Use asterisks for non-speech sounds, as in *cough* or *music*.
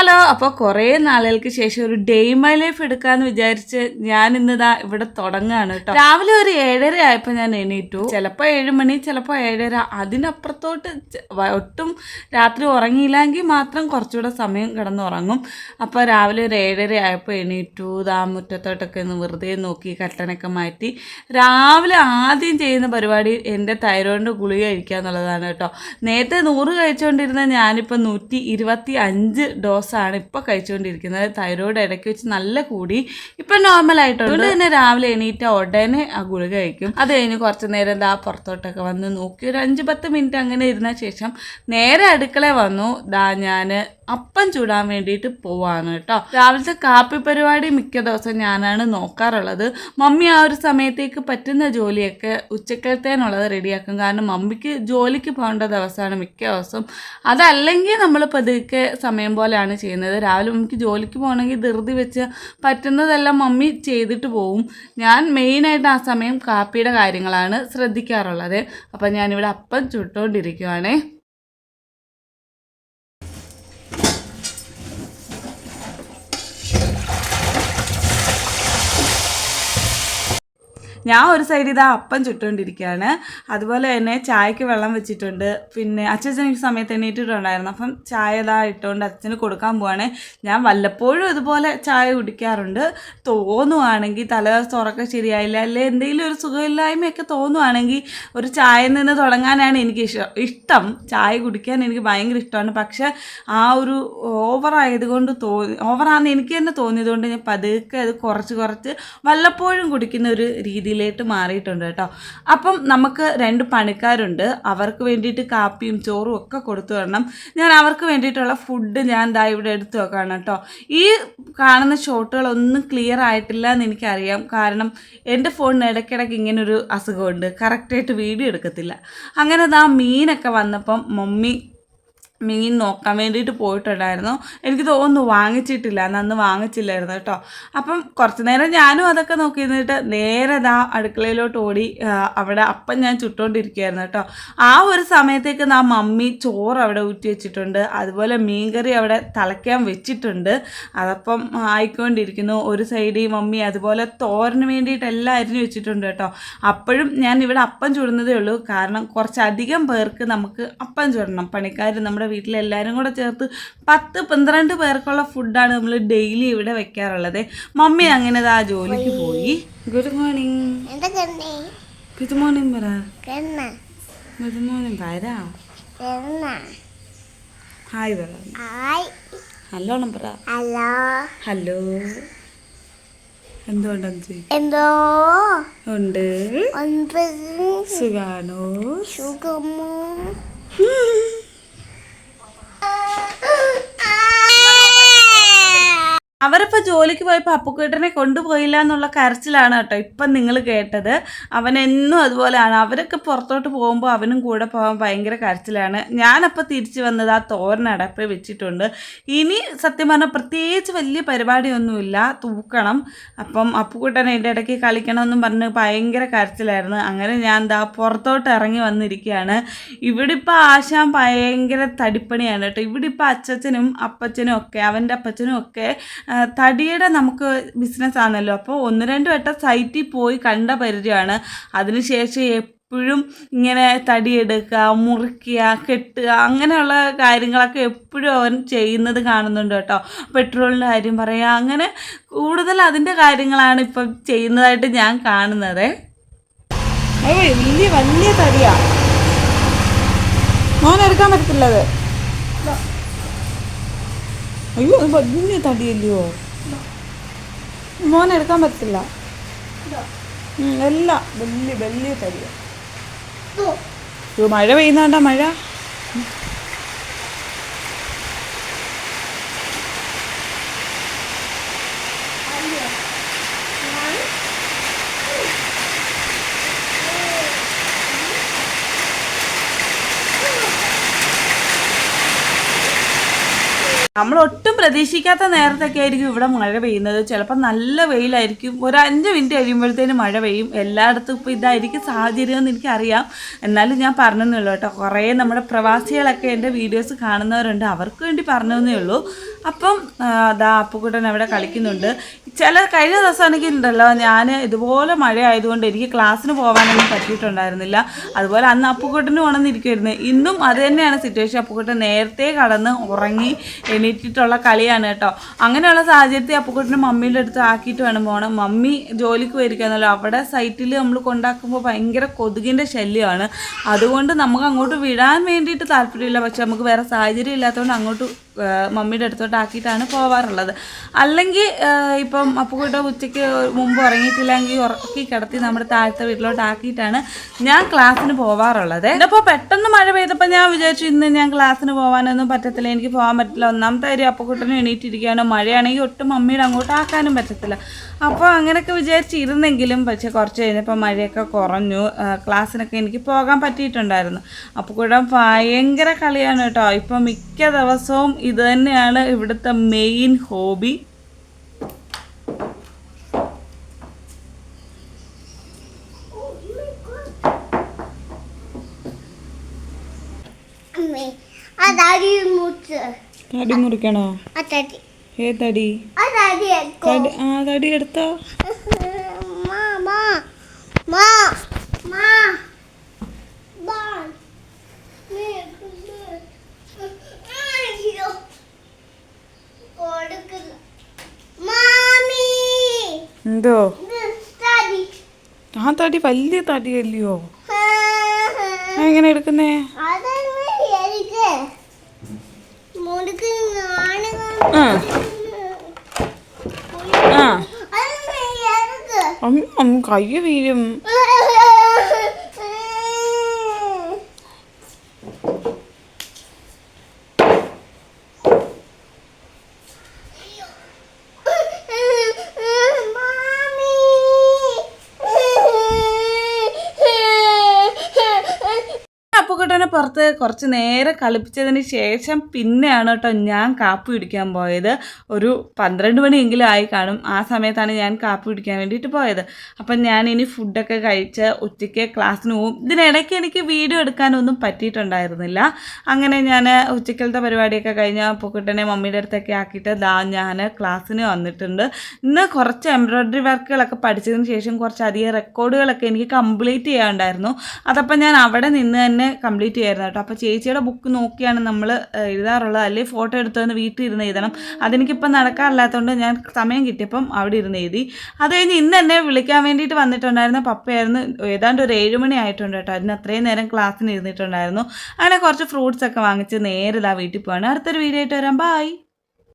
Hello അപ്പോൾ കുറേ നാളുകൾക്ക് ശേഷം ഒരു ഡേ മൈ ലൈഫ് എടുക്കാന്ന് വിചാരിച്ച് ഞാൻ ഇന്നിതാ ഇവിടെ തുടങ്ങുകയാണ് കേട്ടോ രാവിലെ ഒരു ഏഴര ആയപ്പോൾ ഞാൻ എണീറ്റു. ചിലപ്പോൾ ഏഴ് മണി ചിലപ്പോൾ ഏഴര. അതിനപ്പുറത്തോട്ട് ഒട്ടും രാത്രി ഉറങ്ങിയില്ലെങ്കിൽ മാത്രം കുറച്ചുകൂടെ സമയം കിടന്ന് ഉറങ്ങും അപ്പോൾ രാവിലെ ഒരു ഏഴര ആയപ്പോൾ എണീറ്റു. ദാ മുറ്റത്തോട്ടൊക്കെ ഒന്ന് വെറുതെ നോക്കി കട്ടനൊക്കെ മാറ്റി. രാവിലെ ആദ്യം ചെയ്യുന്ന പരിപാടി എന്റെ തൈറോയിഡിന്റെ ഗുളി കഴിക്കുക എന്നുള്ളതാണ് കേട്ടോ നേരത്തെ നൂറ് കഴിച്ചുകൊണ്ടിരുന്ന ഞാനിപ്പോൾ നൂറ്റി ഇരുപത്തി അഞ്ച് ഡോസാണ് ഇപ്പോൾ കഴിച്ചുകൊണ്ടിരിക്കുന്നത്. തൈറോയിഡ് ഇടയ്ക്ക് വെച്ച് നല്ല കൂടി. ഇപ്പം നോർമൽ ആയിട്ടുണ്ട്. അതുകൊണ്ട് തന്നെ രാവിലെ എണീറ്റ ഉടനെ ആ ഗുളിക കഴിക്കും. അത് കഴിഞ്ഞ് കുറച്ച് നേരം ദാ പുറത്തോട്ടൊക്കെ വന്ന് നോക്കി. ഒരു അഞ്ച് പത്ത് മിനിറ്റ് അങ്ങനെ ഇരുന്ന ശേഷം നേരെ അടുക്കള വന്നു. ദാ ഞാൻ അപ്പം ചൂടാൻ വേണ്ടിയിട്ട് പോവാണ് കേട്ടോ രാവിലത്തെ കാപ്പി പരിപാടി മിക്ക ദിവസം ഞാനാണ് നോക്കാറുള്ളത്. മമ്മി ആ ഒരു സമയത്തേക്ക് പറ്റുന്ന ജോലിയൊക്കെ ഉച്ചക്കലത്തേനുള്ളത് റെഡിയാക്കും. കാരണം മമ്മിക്ക് ജോലിക്ക് പോകേണ്ട ദിവസമാണ് മിക്ക ദിവസം അതല്ലെങ്കിൽ നമ്മൾ പതുക്കെ സമയം പോലെയാണ് ചെയ്യുന്നത്. രാവിലെ മമ്മിക്ക് ജോലിക്ക് പോകണമെങ്കിൽ ധൃതി വെച്ച് പറ്റുന്നതെല്ലാം മമ്മി ചെയ്തിട്ട് പോവും. ഞാൻ മെയിനായിട്ട് ആ സമയം കാപ്പിയുടെ കാര്യങ്ങളാണ് ശ്രദ്ധിക്കാറുള്ളത്. അപ്പം ഞാനിവിടെ അപ്പം ചുട്ടുകൊണ്ടിരിക്കുവാണേ ഞാൻ ഒരു സൈഡിൽ ഇതാ അപ്പം ചുട്ടുകൊണ്ടിരിക്കുകയാണ് അതുപോലെ തന്നെ ചായക്ക് വെള്ളം വെച്ചിട്ടുണ്ട്. പിന്നെ അച്ഛൻ ഈ സമയത്ത് എണീറ്റിട്ടുണ്ടായിരുന്നു. അപ്പം ചായ ഇതാ ഇട്ടുകൊണ്ട് അച്ഛന് കൊടുക്കാൻ പോവാണ്. ഞാൻ വല്ലപ്പോഴും ഇതുപോലെ ചായ കുടിക്കാറുണ്ട്. തോന്നുവാണെങ്കിൽ തലദിവസം ഉറക്കം ശരിയായില്ല. അല്ലെ എന്തെങ്കിലും ഒരു സുഖമില്ലായ്മയൊക്കെ തോന്നുവാണെങ്കിൽ ഒരു ചായ നിന്ന് തുടങ്ങാനാണ് എനിക്ക് ഇഷ്ടം ഇഷ്ടം. ചായ കുടിക്കാൻ എനിക്ക് ഭയങ്കര ഇഷ്ടമാണ്. പക്ഷെ ആ ഒരു ഓവറായതുകൊണ്ട് തോന്നി ഓവറാണെന്ന് എനിക്ക് തന്നെ തോന്നിയതുകൊണ്ട് ഞാൻ പതുക്കെ അത് കുറച്ച് കുറച്ച് വല്ലപ്പോഴും കുടിക്കുന്ന ഒരു രീതിയിലേക്ക് മാറിയിട്ടുണ്ട് കേട്ടോ. അപ്പം നമുക്ക് രണ്ട് പണിക്കാരുണ്ട്. അവർക്ക് വേണ്ടിയിട്ട് കാപ്പിയും ചോറും ഒക്കെ കൊടുത്തു വരണം. ഞാൻ അവർക്ക് വേണ്ടിയിട്ടുള്ള ഫുഡ് ഞാൻ ദാ ഇവിടെ എടുത്തു വെക്കാണ് കേട്ടോ. ഈ കാണുന്ന ഷോട്ടുകളൊന്നും ക്ലിയർ ആയിട്ടില്ല എന്ന് എനിക്കറിയാം. കാരണം എന്റെ ഫോണിന് ഇടയ്ക്കിടയ്ക്ക് ഇങ്ങനൊരു അസുഖമുണ്ട്. കറക്റ്റായിട്ട് വീഡിയോ എടുക്കത്തില്ല. അങ്ങനെ ദാ മീനൊക്കെ വന്നപ്പം മമ്മി മീൻ നോക്കാൻ വേണ്ടിയിട്ട് പോയിട്ടുണ്ടായിരുന്നു. എനിക്ക് തോന്നുന്നു വാങ്ങിച്ചിട്ടില്ല. അന്ന് വാങ്ങിച്ചില്ലായിരുന്നു കേട്ടോ. അപ്പം കുറച്ച് നേരം ഞാനും അതൊക്കെ നോക്കി നിന്നിട്ട് നേരെ ദാ അടുക്കളയിലോട്ട് ഓടി അവിടെ അപ്പം ഞാൻ ചുട്ടുകൊണ്ടിരിക്കുകയായിരുന്നു കേട്ടോ. ആ ഒരു സമയത്തേക്ക് നാ മമ്മി ചോറ് അവിടെ ഊറ്റി വെച്ചിട്ടുണ്ട്. അതുപോലെ മീൻകറി അവിടെ തിളയ്ക്കാൻ വെച്ചിട്ടുണ്ട്. അതപ്പം ആയിക്കൊണ്ടിരിക്കുന്നു. ഒരു സൈഡിൽ മമ്മി അതുപോലെ തോരന് വേണ്ടിയിട്ട് എല്ലാം അരിഞ്ഞു വെച്ചിട്ടുണ്ട് കേട്ടോ. അപ്പോഴും ഞാൻ ഇവിടെ അപ്പം ചുടുന്നതേ ഉള്ളൂ. കാരണം കുറച്ചധികം പേർക്ക് നമുക്ക് അപ്പം ചുടണം. പണിക്കാർ നമ്മുടെ വീട്ടിലെല്ലാവരും കൂടെ ചേർത്ത് പത്ത് പന്ത്രണ്ട് പേർക്കുള്ള ഫുഡാണ് നമ്മൾ ഡെയിലി ഇവിടെ വെക്കാറുള്ളത്. മമ്മി അങ്ങനെ ആ ജോലിക്ക് പോയി. Good morning. ഗുഡ് മോർണിംഗ് പറ. Good morning. വരാ. കണ്ണ ഹായ് പറ. ഹായ്. നല്ലോണം പറ. ഹലോ. ഹലോ. എന്തുകൊണ്ടെന്ന് എന്തോ? ഉണ്ട്. സുഖാണോ? സുഖമോ? *laughs* അവരിപ്പോ ജോലിക്ക് പോയപ്പോൾ അപ്പുക്കുട്ടനെ കൊണ്ടുപോയില്ല എന്നുള്ള കരച്ചിലാണ് കേട്ടോ ഇപ്പം നിങ്ങൾ കേട്ടത്. അവനെന്നും അതുപോലെയാണ്. അവരൊക്കെ പുറത്തോട്ട് പോകുമ്പോൾ അവനും കൂടെ പോകാൻ ഭയങ്കര കരച്ചിലാണ്. ഞാനപ്പോൾ തിരിച്ചു വന്നത് ആ തോരനടപ്പ് വെച്ചിട്ടുണ്ട്. ഇനി സത്യം പറഞ്ഞാൽ പ്രത്യേകിച്ച് വലിയ പരിപാടിയൊന്നുമില്ല. തൂക്കണം. അപ്പം അപ്പുക്കുട്ടനെ എന്റെ ഇടയ്ക്ക് കളിക്കണമെന്നും പറഞ്ഞ് ഭയങ്കര കരച്ചിലായിരുന്നു. അങ്ങനെ ഞാൻ എന്താ പുറത്തോട്ട് ഇറങ്ങി വന്നിരിക്കുകയാണ്. ഇവിടെ ഇപ്പോൾ ആശാൻ ഭയങ്കര തടിപ്പണിയാണ് കേട്ടോ. ഇവിടെ ഇപ്പോൾ അച്ചച്ചനും അപ്പച്ചനും ഒക്കെ അവന്റെ അപ്പച്ചനും ഒക്കെ തടിയുടെ നമുക്ക് ബിസിനസ് ആണല്ലോ. അപ്പോൾ ഒന്ന് രണ്ട് വട്ടം സൈറ്റിൽ പോയി കണ്ട പരിചയമാണ്. അതിനുശേഷം എപ്പോഴും ഇങ്ങനെ തടിയെടുക്കുക മുറിക്കുക കെട്ടുക അങ്ങനെയുള്ള കാര്യങ്ങളൊക്കെ എപ്പോഴും അവൻ ചെയ്യുന്നത് കാണുന്നുണ്ട് കേട്ടോ. പെട്രോളിന്റെ കാര്യം പറയുക അങ്ങനെ കൂടുതൽ അതിന്റെ കാര്യങ്ങളാണ് ഇപ്പം ചെയ്യുന്നതായിട്ട് ഞാൻ കാണുന്നത്. വലിയ വലിയ തടിയാണ് മോനെടുക്കാൻ പറ്റത്തില്ലത് അയ്യോ അത് വലിയ തടിയല്ലയോ? മോനെടുക്കാൻ പറ്റത്തില്ല പറ്റില്ല. എല്ലാം വലിയ വലിയ തടിയാണ് മഴ പെയ്യുന്നോണ്ടാ മഴ? നമ്മൾ ഒട്ടും പ്രതീക്ഷിക്കാത്ത നേരത്തൊക്കെ ആയിരിക്കും ഇവിടെ മഴ പെയ്യുന്നത്. ചിലപ്പോൾ നല്ല വെയിലായിരിക്കും. ഒരു അഞ്ച് മിനിറ്റ് കഴിയുമ്പോഴത്തേനും മഴ പെയ്യും. എല്ലായിടത്തും ഇപ്പോൾ ഇതായിരിക്കും സാഹചര്യം എന്ന് എനിക്കറിയാം. എന്നാലും ഞാൻ പറഞ്ഞെന്നുള്ളൂ കേട്ടോ. കുറേ നമ്മുടെ പ്രവാസികളൊക്കെ എന്റെ വീഡിയോസ് കാണുന്നവരുണ്ട്. അവർക്ക് വേണ്ടി പറഞ്ഞതേ ഉള്ളൂ. അപ്പം അതാ അപ്പുക്കുട്ടൻ അവിടെ കളിക്കുന്നുണ്ട്. ചില കഴിഞ്ഞ ദിവസമാണെങ്കിൽ ഉണ്ടല്ലോ ഞാൻ ഇതുപോലെ മഴ ആയതുകൊണ്ട് എനിക്ക് ക്ലാസ്സിന് പോകാനൊന്നും പറ്റിയിട്ടുണ്ടായിരുന്നില്ല. അതുപോലെ അന്ന് അപ്പുക്കുട്ടന് ഉണർന്നിരിക്കുമായിരുന്നു ഇന്നും അത് തന്നെയാണ് സിറ്റുവേഷൻ അപ്പുക്കുട്ടൻ നേരത്തെ കടന്ന് ഉറങ്ങി എണീറ്റിട്ടുള്ള കളിയാണ് കേട്ടോ. അങ്ങനെയുള്ള സാഹചര്യത്തിൽ അപ്പുക്കുട്ടന് മമ്മിയുടെ അടുത്ത് ആക്കിയിട്ട് വേണം പോകണം. മമ്മി ജോലിക്ക് പോയിരിക്കാന്നല്ലോ അവിടെ സൈറ്റിൽ നമ്മൾ കൊണ്ടാക്കുമ്പോൾ ഭയങ്കര കൊതുകിന്റെ ശല്യമാണ്. അതുകൊണ്ട് നമുക്ക് അങ്ങോട്ട് വിടാൻ വേണ്ടിയിട്ട് താല്പര്യമില്ല. പക്ഷെ നമുക്ക് വേറെ സാഹചര്യം ഇല്ലാത്തതുകൊണ്ട് അങ്ങോട്ട് മമ്മിയുടെ അടുത്തോട്ട് ആക്കിയിട്ടാണ് പോവാറുള്ളത്. അല്ലെങ്കിൽ ഇപ്പം അപ്പുകൂട്ട ഉച്ചയ്ക്ക് മുമ്പ് ഉറങ്ങിയിട്ടില്ലെങ്കിൽ ഉറക്കി കിടത്തി നമ്മുടെ താഴത്തെ വീട്ടിലോട്ട് ആക്കിയിട്ടാണ് ഞാൻ ക്ലാസ്സിന് പോവാറുള്ളത്. അപ്പോൾ പെട്ടെന്ന് മഴ പെയ്തപ്പോൾ ഞാൻ വിചാരിച്ചു ഇന്ന് ഞാൻ ക്ലാസ്സിന് പോകാനൊന്നും പറ്റത്തില്ല എനിക്ക് പോകാൻ പറ്റില്ല. ഒന്നാമത്തെ കാര്യം അപ്പുക്കുട്ടനും എണീറ്റിരിക്കാനോ മഴയാണെങ്കിൽ ഒട്ടും മമ്മിയുടെ അങ്ങോട്ട് ആക്കാനും പറ്റത്തില്ല. അപ്പോൾ അങ്ങനെയൊക്കെ വിചാരിച്ചിരുന്നെങ്കിലും പക്ഷേ കുറച്ച് കഴിഞ്ഞപ്പോൾ മഴയൊക്കെ കുറഞ്ഞു. ക്ലാസ്സിനൊക്കെ എനിക്ക് പോകാൻ പറ്റിയിട്ടുണ്ടായിരുന്നു. അപ്പോൾ കൂടെ ഭയങ്കര കളിയാണ് കേട്ടോ. ഇപ്പം മിക്ക ദിവസവും ഇത് തന്നെയാണ് ഇവിടുത്തെ മെയിൻ ഹോബി തടി മുറിക്കണോ? ഏ തടി ആ തടി എടുത്തോ. *laughs* മാ മാ മാ മാ. എന്തോ? തടി ആ തടി വലിയ തടിയല്ലയോ? എങ്ങനെ എടുക്കുന്നേ? കയ്യ എനിക്ക് മുടുക്ക് നാണ് ആ ആ അതൊന്നും എനിക്ക് അമ്മ അമ്മ കൈ വീഴും അപ്പുക്കുട്ടനെ പുറത്ത് കുറച്ച് നേരം കളിപ്പിച്ചതിന് ശേഷം പിന്നെയാണ് കേട്ടോ ഞാൻ കാപ്പി പിടിക്കാൻ പോയത്. ഒരു പന്ത്രണ്ട് മണിയെങ്കിലും ആയി കാണും. ആ സമയത്താണ് ഞാൻ കാപ്പി പിടിക്കാൻ വേണ്ടിയിട്ട് പോയത്. അപ്പം ഞാൻ ഇനി ഫുഡൊക്കെ കഴിച്ച് ഉച്ചയ്ക്ക് ക്ലാസ്സിന് പോകും ഇതിനിടയ്ക്ക് എനിക്ക് വീഡിയോ എടുക്കാനൊന്നും പറ്റിയിട്ടുണ്ടായിരുന്നില്ല. അങ്ങനെ ഞാൻ ഉച്ചക്കലത്തെ പരിപാടിയൊക്കെ കഴിഞ്ഞ് പൊക്കുട്ടനെ മമ്മിയുടെ അടുത്തൊക്കെ ആക്കിയിട്ട് ദാ ഞാൻ ക്ലാസ്സിന് വന്നിട്ടുണ്ട്. ഇന്ന് കുറച്ച് എംബ്രോയ്ഡറി വർക്കുകളൊക്കെ പഠിച്ചതിന് ശേഷം കുറച്ച് കുറച്ചധികം റെക്കോർഡുകളൊക്കെ എനിക്ക് കംപ്ലീറ്റ് ചെയ്യാനുണ്ടായിരുന്നു. അതപ്പം ഞാൻ അവിടെ നിന്ന് തന്നെ കംപ്ലീറ്റ് ചെയ്യായിരുന്നു കേട്ടോ. അപ്പോൾ ചേച്ചിയുടെ ബുക്ക് നോക്കിയാണ് നമ്മൾ എഴുതാറുള്ളത്. അല്ലെങ്കിൽ ഫോട്ടോ എടുത്തു വന്ന് വീട്ടിൽ ഇരുന്ന് എഴുതണം. അതെനിക്കിപ്പം നടക്കാറില്ലാത്തതുകൊണ്ട് ഞാൻ സമയം കിട്ടിയപ്പം അവിടെ ഇരുന്ന് എഴുതി. അത് കഴിഞ്ഞ് ഇന്ന് എന്നെ വിളിക്കാൻ വേണ്ടിയിട്ട് വന്നിട്ടുണ്ടായിരുന്ന പപ്പയായിരുന്നു. ഏതാണ്ട് ഒരു ഏഴുമണി ആയിട്ടുണ്ട് കേട്ടോ. അതിന് അത്രയും നേരം ക്ലാസ്സിന് ഇരുന്നിട്ടുണ്ടായിരുന്നു. അങ്ങനെ കുറച്ച് ഫ്രൂട്ട്സ് ഒക്കെ വാങ്ങിച്ച് നേരെ വീട്ടിൽ പോവാണ്. അടുത്തൊരു വീഡിയോ ആയിട്ട് വരാം. ബായ്